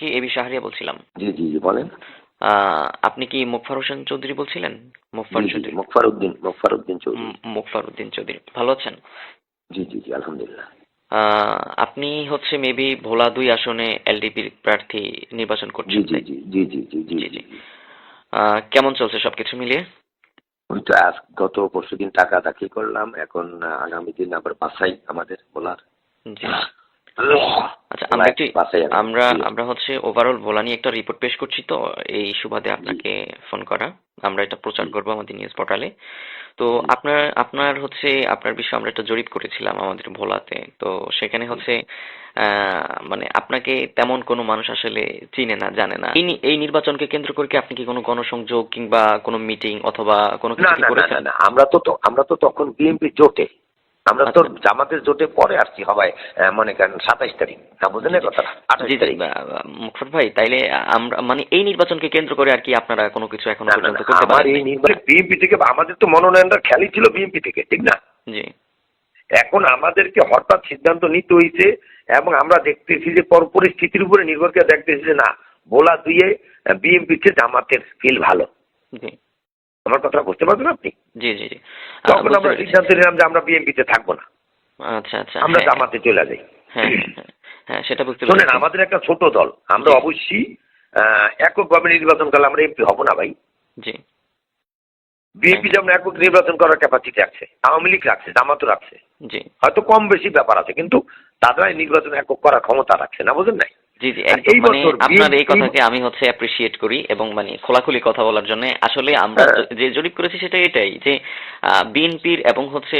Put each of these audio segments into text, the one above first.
কি এবি শাহরিয়া বলছিলাম জি জি জি বলেন আপনি কি মোকফার হোসেন চৌধুরী বলছিলেন মোকফার জি, জি, চৌধুরী মোকফার উদ্দিন মোকফার উদ্দিন চৌধুরী ম- উদ্দিন চৌধুরী ভালো আছেন জি জি জি আলহামদুলিল্লাহ আপনি হচ্ছে মেবি ভোলা দুই আসনে এলডিপির প্রার্থী নির্বাচন করছেন জি জি জি জি জি জি জি, জি। কেমন চলছে সবকিছু মিলিয়ে ওই তো আজ গত পরশু দিন টাকা দাখিল করলাম এখন আগামী দিন আবার বাসাই আমাদের বলার জি আচ্ছা আমরা একটি আমরা আমরা হচ্ছে ওভারঅল ভোলা নিয়ে একটা রিপোর্ট পেশ করছি তো এই সুবাদে আপনাকে ফোন করা। আমরা এটা প্রচার করব আমাদের নিউজ পোর্টালে তো আপনার আপনার হচ্ছে আপনার বিষয়ে আমরা একটা জরিপ করেছিলাম আমাদের ভোলাতে। তো সেখানে হচ্ছে আহ, মানে আপনাকে তেমন কোনো মানুষ আসলে চিনে না জানে না। এই নির্বাচনকে কেন্দ্র করে কি আপনি কি কোনো গণসংযোগ কিংবা কোনো মিটিং অথবা কোনো কিছু করেছেন? আমরা তো তো- আমরা তো তখন বিএনপি জোটে। আমরা তো আচ্ছা। জামাতের জোটে পরে আসছি হবাই মনে করেন সাতাইশ তারিখ। না বুঝলেন জি জি। তারিখ। মুখর ভাই তাইলে আমরা মানে এই নির্বাচনকে কেন্দ্র করে আর কি আপনারা কোনো কিছু এখনও পর্যন্ত করতে আমার পারেন এই নির্বাচন বিএনপি থেকে আমাদের তো মনোনয়নটা খেয়ালই ছিল বিএনপি থেকে ঠিক না? জি। এখন আমাদেরকে হঠাৎ সিদ্ধান্ত নিতে হয়েছে এবং আমরা দেখতেছি যে পর পরিস্থিতির উপরে নির্ভর করে দেখতেছি যে না বোলা দুইয়ে বিএনপিতে জামাতের ফিল ভালো। জি। আমার কথা বুঝতে পারবেন আপনি? জি জি জি। তখন আমরা। সিদ্ধান্ত নিলাম যে আমরা বিএনপিতে থাকব না। আচ্ছা আচ্ছা আমরা হ্যাঁ, জামাতে চলে যাই। হ্যাঁ হ্যাঁ, হ্যাঁ, সেটা বুঝতে শোনেন আমাদের একটা ছোট দল। আমরা অবশ্যই এককভাবে নির্বাচন করলে আমরা এমপি হব না ভাই। জি। বিএনপি যেমন একক নির্বাচন করার ক্যাপাসিটি রাখছে আওয়ামী লীগ রাখছে জামাতও রাখছে জি। হয়তো কম বেশি ব্যাপার আছে কিন্তু তারা নির্বাচন একক করার ক্ষমতা রাখছে না বুঝেন নাই? জি জি একদম। মানে আপনার এই কথাকে আমি হচ্ছে অ্যাপ্রিসিয়েট করি এবং মানে খোলাখুলি কথা বলার জন্য আসলে আমরা হ্যাঁ। যে জরিপ করেছি সেটা এটাই যে বিএনপির এবং হচ্ছে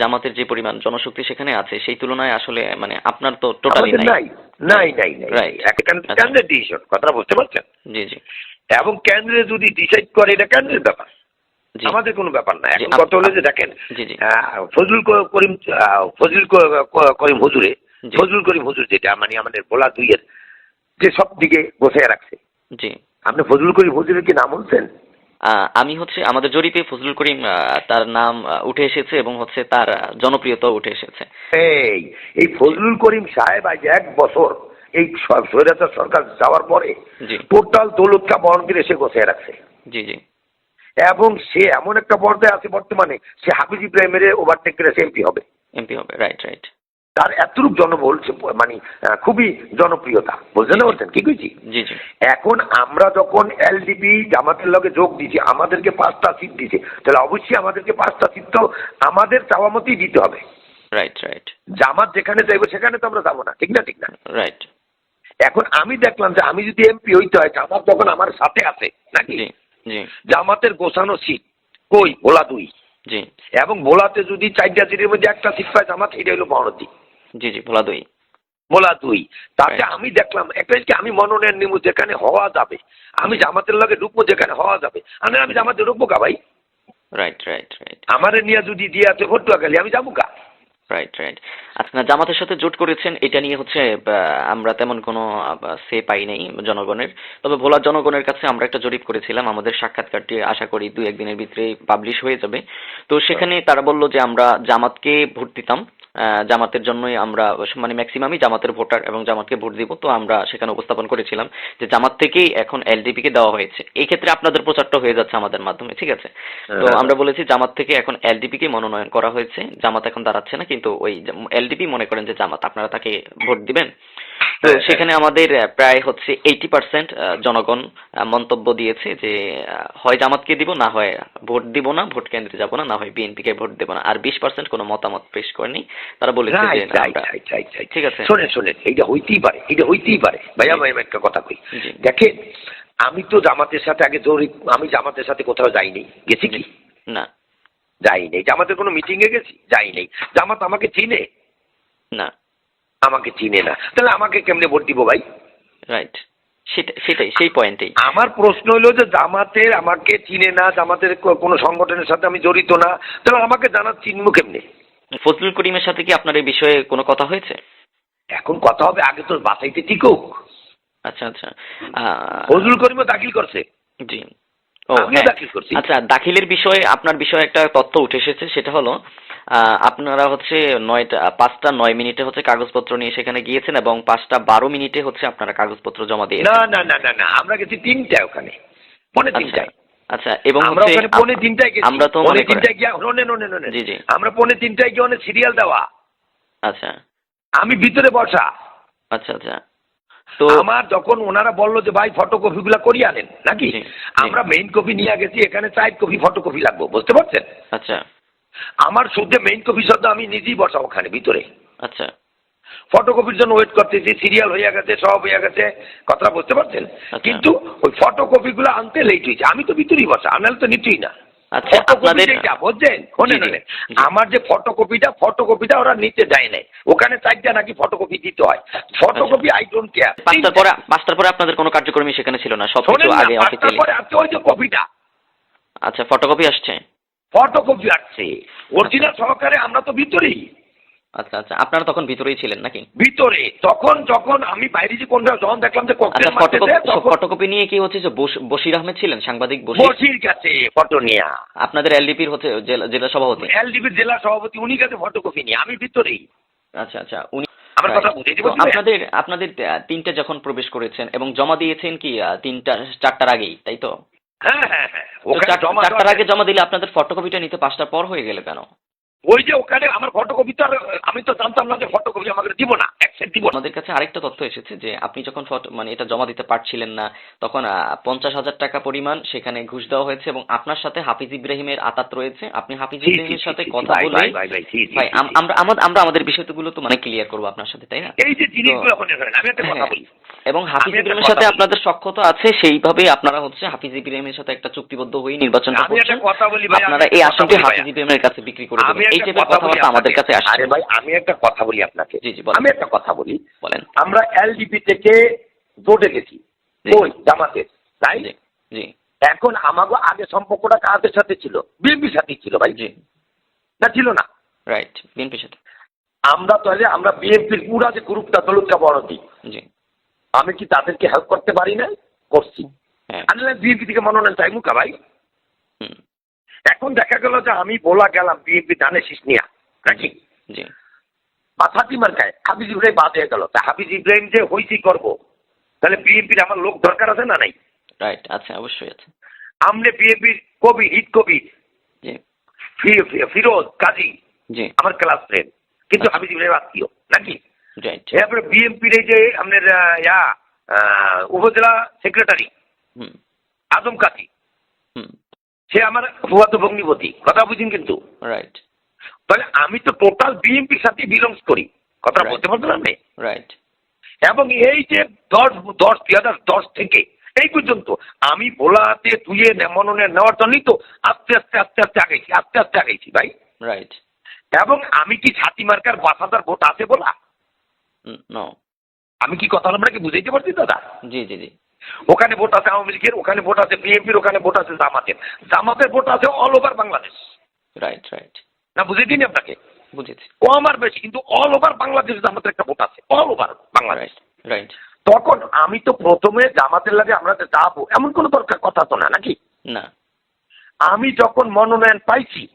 জামাতের যে পরিমাণ জনশক্তি সেখানে আছে সেই তুলনায় আসলে মানে আপনার তো টোটালি নাই। নাই নাই নাই. এখানে আচ্ছা। ডিসিশন কথা বুঝতে পারছেন? জি জি। এবং কেন্দ্রে যদি ডিসাইড করে এটা কেন্দ্রের ব্যাপার। আমাদের কোনো ব্যাপার না। এখন কথা হলো যে দেখেন জি জি। আহ, ফজলুল করিম ফজলুল করিম হুজুরে। ফজলুল করিম হুজুর যেটা মানে আমাদের ভোলা দুইয়ের যে সব দিকে বসে রাখছে। জি। আপনি ফজলুল করিম হুজুরের কি নাম বলছেন? আমি হচ্ছে আমাদের জরিপে ফজলুল করিম তার নাম উঠে এসেছে এবং হচ্ছে তার আহ, জনপ্রিয়তাও উঠে এসেছে। এই এই ফজলুল করিম সাহেব আজ এক বছর এই স- স্বৈরাচার সরকার যাওয়ার পরে টোটাল দৌলতকা বহনগিরি এসে বসে রাখছে। জি জি। এবং সে এমন একটা পর্যায়ে আছে বর্তমানে সে হাফিজ ইব্রাহিমের ওভারটেক করে সে এমপি হবে। এমপি হবে রাইট রাইট তার এতটুক জনবল মানে খুবই জনপ্রিয়তা। বুঝলেন না বলছেন কি কইছি? এখন আমরা যখন এলডিপি জামাতের লগে যোগ দিছি আমাদেরকে পাঁচটা সিট দিছে তাহলে অবশ্যই আমাদেরকে পাঁচটা সিট তো আমাদের চাওয়া মতোই দিতে হবে। রাইট রাইট জামাত যেখানে যাইবো সেখানে তো আমরা যাব না ঠিক না ঠিক না? রাইট এখন আমি দেখলাম যে আমি যদি এমপি হইতে হয় জামাত যখন আমার সাথে আছে নাকি? জামাতের গোছানো সিট কই? ভোলা দুই। জি। এবং ভোলাতে যদি চারটা সিটের মধ্যে একটা সিট পায় জামাত এটা হলো মহরতি জি জি ভোলা দুই। ভোলা দুই। তাতে আমি দেখলাম একটা কি আমি মনোনয়ন নিব যেখানে হওয়া যাবে। আমি জামাতের লগে ঢুকবো যেখানে হওয়া যাবে। আমি আমি জামাতে ঢুকবো কা ভাই? রাইট রাইট রাইট আমারে নিয়ে যদি দিয়ে আছে ভোটুয়াখালী আমি যাব কা? রাইট রাইট আচ্ছা না জামাতের সাথে জোট করেছেন এটা নিয়ে হচ্ছে আমরা তেমন কোনো সে পাই নাই জনগণের। তবে ভোলা জনগণের কাছে আমরা একটা জরিপ করেছিলাম আমাদের সাক্ষাৎকারটি আশা করি দুই একদিনের ভিতরে পাবলিশ হয়ে যাবে। তো সেখানে তারা বলল যে আমরা জামাতকে ভোট দিতাম। জামাতের জন্যই আমরা মানে ম্যাক্সিমামই জামাতের ভোটার এবং জামাতকে ভোট দিব। তো আমরা সেখানে উপস্থাপন করেছিলাম যে জামাত থেকেই এখন এলডিপি কে দেওয়া হয়েছে। এই ক্ষেত্রে আপনাদের প্রচারটা হয়ে যাচ্ছে আমাদের মাধ্যমে ঠিক আছে? তো হ্যাঁ। আমরা বলেছি জামাত থেকে এখন এলডিপি কে মনোনয়ন করা হয়েছে। জামাত এখন দাঁড়াচ্ছে না কিন্তু ওই এলডিপি মনে করেন যে জামাত আপনারা তাকে ভোট দিবেন? তো হ্যাঁ, সেখানে আমাদের প্রায় হচ্ছে এইটি পার্সেন্ট জনগণ মন্তব্য দিয়েছে যে হয় জামাতকে দিব না হয় ভোট দিব না ভোট কেন্দ্রে যাব না না হয় বিএনপি কে ভোট দেব না। আর বিশ পার্সেন্ট কোনো মতামত পেশ করেনি। তারা বলেছে যে ঠিক আছে। শোনেন শোনেন এইটা হইতেই পারে এটা হইতেই পারে। ভাইয়া ভাই আমি একটা কথা কই। দেখেন আমি তো জামাতের সাথে আগে জরিপ আমি জামাতের সাথে কোথাও যাইনি। গেছি কি? না। যাই যাইনি। জামাতের কোনো মিটিং এ গেছি? যাইনি। জামাত আমাকে চিনে? না। আমাকে চিনে না। তাহলে আমাকে কেমনে ভোট দিব ভাই? রাইট সেটাই সেটাই সেই পয়েন্টেই আমার প্রশ্ন হলো যে জামাতের আমাকে চিনে না জামাতের কোনো সংগঠনের সাথে আমি জড়িত না তাহলে আমাকে জানা চিনবো কেমনে? ফজলুল করিমের সাথে কি আপনার এই বিষয়ে কোনো কথা হয়েছে? এখন কথা হবে আগে তো বাসাইতে টিকুক আচ্ছা আচ্ছা। ফজলুল করিমও দাখিল করছে। জি। ও হ্যাঁ। আচ্ছা দাখিলের বিষয়ে আপনার বিষয়ে একটা তথ্য উঠে এসেছে সেটা হলো আপনারা হচ্ছে নয়টা পাঁচটা নয় মিনিটে হচ্ছে কাগজপত্র নিয়ে সেখানে গিয়েছেন এবং পাঁচটা বারো মিনিটে হচ্ছে আপনারা কাগজপত্র জমা দিয়েছেন। না না না না না আমরা গেছি তিনটায় ওখানে পৌনে আচ্ছা তিনটায়। আচ্ছা এবং আমরা হচ্ছে ওখানে পৌনে তিনটায় গেছি। আমরা তো পৌনে তিনটায় গিয়ে জি, জি। আমরা পৌনে তিনটায় গিয়ে অনেক সিরিয়াল দেওয়া। আচ্ছা। আমি ভিতরে বসা। আচ্ছা আচ্ছা। তো আমার যখন ওনারা বলল যে ভাই ফটোকপি গুলা করিয়ে আনেন নাকি। আমরা মেইন কপি নিয়ে গেছি এখানে সাইড কপি ফটোকপি লাগবো বুঝতে পারছেন? আচ্ছা। আমার শুদ্ধে মেইন কপি সদ্য আমি নিজেই বসা ওখানে ভিতরে। আচ্ছা। ফটোকপির জন্য ওয়েট করতেছি সিরিয়াল হয়ে গেছে সব হয়ে গেছে কথা বুঝতে পারছেন? আচ্ছা। কিন্তু ওই ফটোকপি গুলো আনতে লেট হয়েছে। আমি তো ভিতরেই বসা আনালে তো নিতেই না। আচ্ছা আপনাদের বুঝছেন। আমার যে ফটোকপিটা ফটোকপিটা ওরা নিতে দেয় নাই। ওখানে চারটা নাকি ফটোকপি দিতে হয়। Photocopy I don't care. পাঁচটার পরে পাঁচটার পরে আপনাদের কোনো কার্যক্রমই সেখানে ছিল না সব কিছু আগে অফিসিয়ালি পরে ওই যে কপিটা। আচ্ছা ফটোকপি আসছে? ফটোকপি আসছে। অরিজিনাল সহকারে আমরা তো ভিতরেই। আচ্ছা আচ্ছা। আপনারা তখন ভিতরেই ছিলেন নাকি? ভিতরে। তখন যখন আমি বাইরে যে কোনটা যখন দেখলাম যে ককটেল আচ্ছা মারতেছে ফটোকপি নিয়ে কি হচ্ছে যে বশির আহমেদ ছিলেন সাংবাদিক বশির? কাছে ফটো নিয়া আপনাদের এলডিপির হচ্ছে জেলা সভাপতি? এলডিবির জেলা সভাপতি উনি কাছে ফটোকপি নিয়ে আমি ভিতরেই। আচ্ছা আচ্ছা। উনি আমার কথা পারছি ভাইয়া? আপনাদের আপনাদের তিনটে যখন প্রবেশ করেছেন এবং জমা দিয়েছেন কি তিনটা চারটার আগেই তাই তো? হ্যাঁ হ্যাঁ হ্যাঁ। চারটার আগে জমা দিলে আপনাদের ফটোকপিটা নিতে পাঁচটার পর হয়ে গেলে কেন? ওই যে ওখানে আমার ফটোকপি তো আর আমি তো জানতাম না যে ফটোকপি আমাকে দিব না অ্যাকসেপ্ট দিব আমাদের কাছে আরেকটা তথ্য এসেছে যে আপনি যখন ফটো মানে এটা জমা দিতে পারছিলেন না তখন পঞ্চাশ হাজার টাকা পরিমাণ সেখানে ঘুষ দেওয়া হয়েছে এবং আপনার সাথে হাফিজ ইব্রাহিমের আতাত রয়েছে। আপনি হাফিজ ইব্রাহিমের সাথে কথা ভাই, বলে। আমরা আমরা আমাদের বিষয়গুলো তো মানে ক্লিয়ার করব আপনার সাথে তাই না? এই যে জিনিসগুলো আমি একটা কথা হ্যাঁ। বলি। এবং হাফিজ ইব্রাহিমের সাথে আপনাদের সক্ষতা আছে সেইভাবেই আপনারা হচ্ছে হাফিজ ইব্রাহিমের সাথে একটা চুক্তিবদ্ধ হয়ে বলি আপনারা এই আসনটি হাফিজ। ইব্রাহিমের কাছে বিক্রি করে এই বলি কথাবার্তা আমাদের কাছে আসছে আরে ভাই আমি একটা কথা বলি আপনাকে। জি, জি, আমি একটা কথা বলি। বলেন। আমরা এলডিপি থেকে ভোটে গেছি। ওই জামাতে। তাই? এখন আমাকে আগে সম্পর্কটা কাদের সাথে ছিল? বিএনপির সাথে ছিল ভাই। জি। না ছিল না। রাইট বিএনপির সাথে। আমরা তাহলে আমরা বিএনপির পুরা যে গ্রুপটা তলুকা বড় দিই জি। আমি কি তাদেরকে হেল্প করতে পারি না করছি। হ্যাঁ। আমি বিএনপি থেকে মনোনয়ন চাই মুখা ভাই? এখন দেখা গেল যে আমি বলা গেলাম বিএনপি দানে শীষ নিয়া। নাকি ফাতিমার খায়? হাফিজ ইব্রাহিম বাদ হয়ে গেল। তা হাফিজ ইব্রাহিম যে হইছি করব তাহলে বিএনপির আমার লোক দরকার আছে না নাই? রাইট আছে অবশ্যই আছে। আমনে বিএনপির কবি হিট কবি। ফিরোজ কাজী। জি। আমার ক্লাস ফ্রেন্ড কিন্তু আচ্ছা। হাফিজ ইব্রাহিম আত্মীয় নাকি? এরপরে বিএনপির এই যে আপনার ইয়া উপজেলা সেক্রেটারি হুম। আজম কাজী হুম। সে আমার ফুয়াতো ভগ্নিপতি। কথা বুঝিন কিন্তু। রাইট তাহলে আমি তো টোটাল বিএনপির সাথে বিলংস করি। কথা. বলতে পারছেন আপনি? রাইট এবং এই যে দশ দশ দুই হাজার দশ থেকে এই পর্যন্ত আমি ভোলাতে তুইয়ে নে- মনোনয়ন নেওয়ার জন্যই তো আস্তে আস্তে আস্তে আস্তে আগেছি আস্তে আস্তে আগেছি ভাই। রাইট এবং আমি কি ছাতি মার্কার পাঁচ হাজার ভোট আছে বলা? নো আমি কি কথা আপনাকে বুঝাইতে পারছি দাদা? জি জি জি। ওখানে ভোট আছে আওয়ামী লীগের ওখানে ভোট আছে বিএনপির ওখানে ভোট আছে জামাতের। জামাতের ভোট আছে all over Bangladesh. Right right না বুঝে দিন আপনাকে? বুঝেছি। কম আর বেশি কিন্তু অল ওভার বাংলাদেশ জামাতের একটা ভোট আছে অল ওভার বাংলাদেশ। রাইট তখন আমি তো প্রথমে জামাতের লাগে আমরা যাব এমন কোনো দরকার কথা তো না নাকি? না। আমি যখন মনোনয়ন পাইছি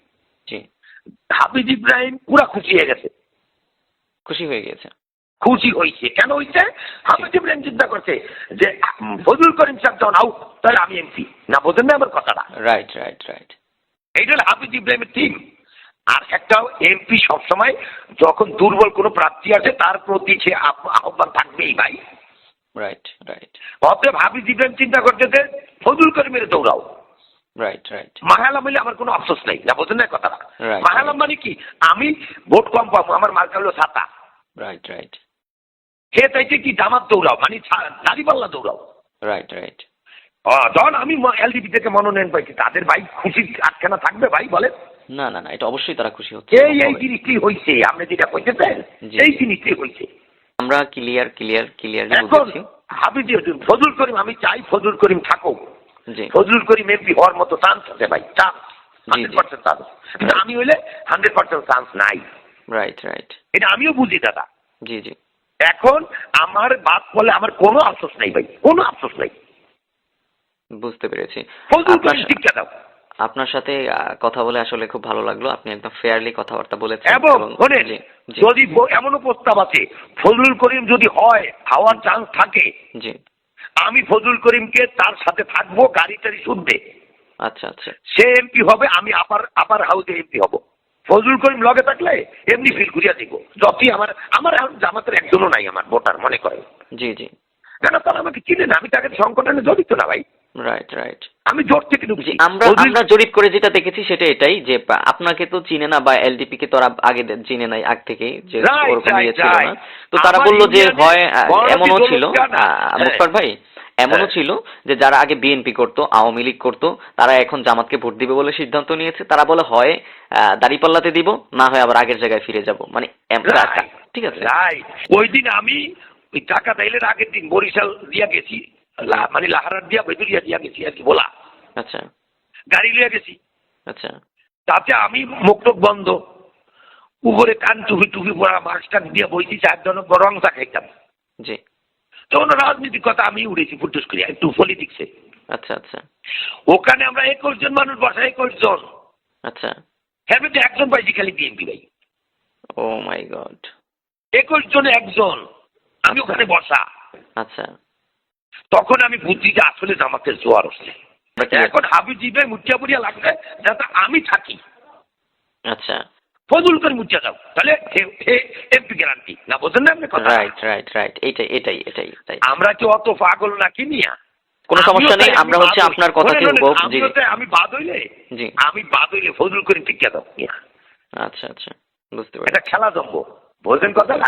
হাফিজ ইব্রাহিম পুরা খুশি হয়ে গেছে। খুশি হয়ে গিয়েছে খুশি হয়েছে। কেন হয়েছে? হাফিজ ইব্রাহিম চিন্তা করছে যে ফজল করিম সাহেব যখন আউট তাহলে আমি এমপি না বোঝেন না আমার কথাটা। রাইট রাইট রাইট এইটা হলো হাফিজ ইব্রাহিমের টিম আর একটা এমপি সবসময় যখন দুর্বল কোনো প্রার্থী আছে তার প্রতি সে আহ্বান থাকবেই ভাই। রাইট রাইট অতএব হাফিজ ইব্রাহিম চিন্তা করছে করতেছে ফজল করিমের দৌড়াও। রাইট রাইট মাহালাম হইলে আমার কোনো আফসোস নেই। না বোঝেন না কথাটা. মাহালাম মানে কি? আমি ভোট কম পাবো আমার মার্কা হলো ছাতা রাইট রাইট সে চাইছে কি জামাত দৌড়াও মানে দাড়িপাল্লা দৌড়াও। রাইট রাইট যখন আমি এলডিপি থেকে মনোনয়ন পাইছি। তাদের ভাই খুশি আটখানা থাকবে ভাই বলে। না না না এটা অবশ্যই তারা খুশি হচ্ছে। এই এই। জিনিসটি হয়েছে আপনি যেটা কইতেছেন এই। জিনিসটি হয়েছে আমরা ক্লিয়ার ক্লিয়ার ক্লিয়ারলি এখন বুঝেছি। হাবিজ ফজল করিম আমি চাই ফজল করিম থাকুক। জি। ফজল করিম এমপি হওয়ার মতো চান্স আছে ভাই চান্স হান্ড্রেড পার্সেন্ট চান্স কিন্তু আমি হইলে হান্ড্রেড পার্সেন্ট চান্স নাই। রাইট রাইট এটা আমিও বুঝি দাদা। জি জি। এখন আমার বাদ বলে আমার কোনো আফসোস নেই ভাই কোনো আফসোস নেই। বুঝতে পেরেছি। দাও। আপনার সাথে কথা বলে আসলে খুব ভালো লাগল। আপনি একদম ফেয়ারলি কথাবার্তা বলেছেন এবং যদি এমনও প্রস্তাব আছে ফজলুল করিম যদি হয় হওয়ার চান্স থাকে জি। আমি ফজলুল করিমকে তার সাথে থাকব গাড়ি টাড়ি শুনবে আচ্ছা আচ্ছা। সে এমপি হবে আমি আপার আপার হাউসে এমপি হব। ফজলুল করিম লগে থাকলে এমনি ফিল ঘুরিয়া দিব। যতই আমার আমার এখন জামাতের একজনও নাই আমার ভোটার মনে করেন। জি জি। কেন তারা আমাকে চিনে না আমি তাকে সংগঠনে জড়িত না ভাই। রাইট রাইট আমি জোর থেকে ঢুকছি। আমরা আমরা জরিপ করে যেটা দেখেছি সেটা এটাই যে আপনাকে তো চিনে না বা এলডিপি কে তো আগে চিনে নাই আগ থেকেই যে ওরকম ইয়ে ছিল না। তো তারা বলল যে হয় এমনও ছিল। জানা। হ্যাঁ। মুস্তাক ভাই এমনও হ্যাঁ। ছিল যে যারা আগে বিএনপি করতো আওয়ামী লীগ করতো তারা এখন জামাতকে ভোট দিবে বলে সিদ্ধান্ত নিয়েছে। তারা বলে হয় দাঁড়িপাল্লাতে দিব না হয় আবার আগের জায়গায় ফিরে যাব। মানে ঠিক আছে. ওই দিন আমি ওই টাকা দাইলের আগের দিন বরিশাল দিয়া গেছি মানে লাহারার দিয়া ভেতুরিয়া দিয়া গেছি আর কি বলা। আচ্ছা। গাড়ি লিয়া গেছি। আচ্ছা। তাতে আমি মুক্তক বন্ধ। উপরে কান টুপি টুপি পরা মাস্টার দিয়ে বইছি চারজন রং চা খাইতাম। জি। তখন রাজনীতির কথা আমি উড়েছি ফুটুস করি একটু পলিটিক্সে আচ্ছা আচ্ছা। ওখানে আমরা একুশ জন মানুষ বসা একুশ জন। আচ্ছা। হ্যাঁ তো একজন পাইছি খালি বিএনপি ভাই। Oh my god. একুশ জন একজন আমি ওখানে বসা। আচ্ছা। তখন আমি বুঝছি যে আসলে আমাকে জোয়ার কি- এখন হাবি জিবে মুচিয়া বুড়িয়া লাগবে যাতে আমি থাকি। আচ্ছা। ফজল করে মুচা দাও তাহলে এমপি গ্যারান্টি না বোঝেন না আপনি কথা? রাইট রাইট রাইট এটাই এটাই এটাই আমরা কি অত পাগল নাকি নিয়া কোনো সমস্যা নেই আমরা হচ্ছে আপনার শোনেন, শোনেন, জি আমি বাদ হইলে? জি। আমি বাদ হইলে ফজল করে টিকা দাও। আচ্ছা আচ্ছা। বুঝতে পারছি। এটা খেলা জমবো। বোঝেন কথা না